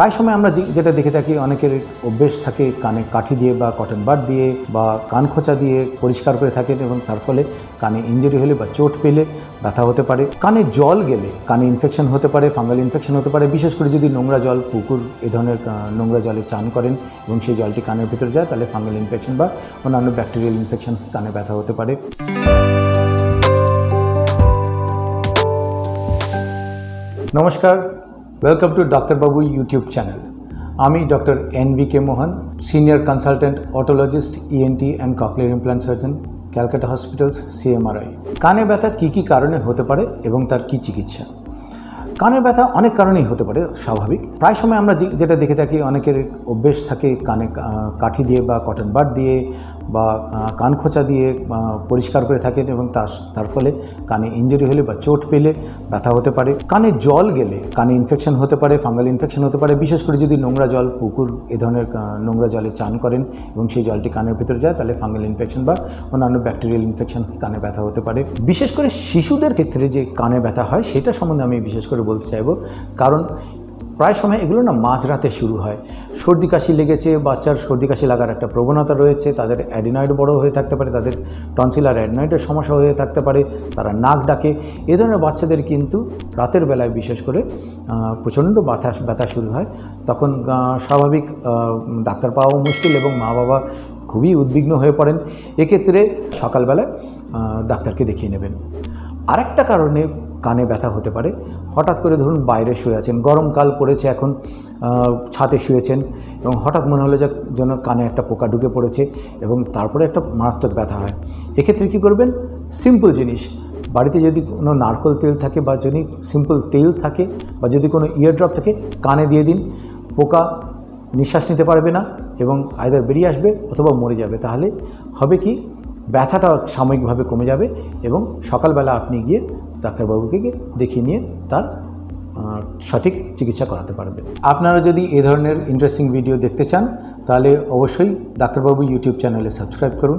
প্রায় সময় আমরা যেটা দেখে থাকি, অনেকের অভ্যেস থাকে কানে কাঠি দিয়ে বা কটন বার দিয়ে বা কান খোঁচা দিয়ে পরিষ্কার করে থাকেন এবং তার ফলে কানে ইঞ্জুরি হলে বা চোট পেলে ব্যথা হতে পারে। কানে জল গেলে কানে ইনফেকশন হতে পারে ফাঙ্গাল ইনফেকশন হতে পারে। বিশেষ করে যদি নোংরা জল, পুকুর এ ধরনের নোংরা জলে চান করেন এবং সেই জলটি কানের ভিতরে যায়, তাহলে ফাঙ্গাল ইনফেকশন বা অন্যান্য ব্যাকটেরিয়াল ইনফেকশন কানে ব্যথা হতে পারে। নমস্কার ওয়েলকাম টু ডাক্তারবাবু ইউটিউব চ্যানেল আমি doctor N B K Mohan senior consultant otologist ENT and cochlear implant surgeon Calcutta hospitals CMRI কানে ব্যথা কী কী কারণে হতে পারে এবং তার কী চিকিৎসা? কানের ব্যথা অনেক কারণেই হতে পারে, স্বাভাবিক। প্রায় সময় আমরা যেটা দেখে থাকি, অনেকের অভ্যেস থাকে কানে কাঠি দিয়ে বা কটন বাড দিয়ে বা কান খোঁচা দিয়ে পরিষ্কার করে থাকেন এবং তার তার ফলে কানে ইঞ্জুরি হলে বা চোট পেলে ব্যথা হতে পারে। কানে জল গেলে কানে ইনফেকশন হতে পারে ফাঙ্গাল ইনফেকশন হতে পারে। বিশেষ করে যদি নোংরা জল, পুকুর, এ ধরনের নোংরা জলে চান করেন এবং সেই জলটি কানের ভিতরে যায়, তাহলে ফাঙ্গাল ইনফেকশন বা অন্যান্য ব্যাকটেরিয়াল ইনফেকশন কানে ব্যথা হতে পারে। বিশেষ করে শিশুদের ক্ষেত্রে যে কানে ব্যথা হয়, সেটা সম্বন্ধে আমি বিশেষ করে বলতে চাইব। কারণ প্রায় সময় এগুলো না মাঝরাতে শুরু হয়। সর্দি কাশি লেগেছে, বাচ্চার সর্দি কাশি লাগার একটা প্রবণতা রয়েছে, তাদের অ্যাডিনয়েড বড় হয়ে থাকতে পারে, তাদের টনসিল আর অ্যাডিনয়েডের সমস্যা হয়ে থাকতে পারে, তারা নাক ডাকে। এ ধরনের বাচ্চাদের কিন্তু রাতের বেলায় বিশেষ করে প্রচণ্ড ব্যথা ব্যথা শুরু হয়। তখন স্বাভাবিক ডাক্তার পাওয়াও মুশকিল এবং মা বাবা খুবই উদ্বিগ্ন হয়ে পড়েন। এক্ষেত্রে সকালবেলায় ডাক্তারকে দেখিয়ে নেবেন। আরেকটা কারণে কানে ব্যথা হতে পারে। হঠাৎ করে ধরুন বাইরে শুয়ে আছেন, গরমকাল পড়েছে এখন ছাদে শুয়েছেন এবং হঠাৎ মনে হলো যে যেন কানে একটা পোকা ঢুকে পড়েছে এবং তারপরে একটা মারাত্মক ব্যথা হয়। এক্ষেত্রে কী করবেন? সিম্পল জিনিস, বাড়িতে যদি কোনো নারকোল তেল থাকে বা যদি সিম্পল তেল থাকে বা যদি কোনো ইয়ারড্রপ থাকে, কানে দিয়ে দিন। পোকা নিঃশ্বাস নিতে পারবে না এবং আয়দার বেরিয়ে আসবে অথবা মরে যাবে। তাহলে হবে কি? ব্যথাটা সাময়িকভাবে কমে যাবে এবং সকালবেলা আপনি গিয়ে ডাক্তারবাবুকে দেখিয়ে নিয়ে তার সঠিক চিকিৎসা করাতে পারবে। আপনারা যদি এ ধরনের ইন্টারেস্টিং ভিডিও দেখতে চান, তাহলে অবশ্যই ডাক্তারবাবু ইউটিউব চ্যানেলে সাবস্ক্রাইব করুন।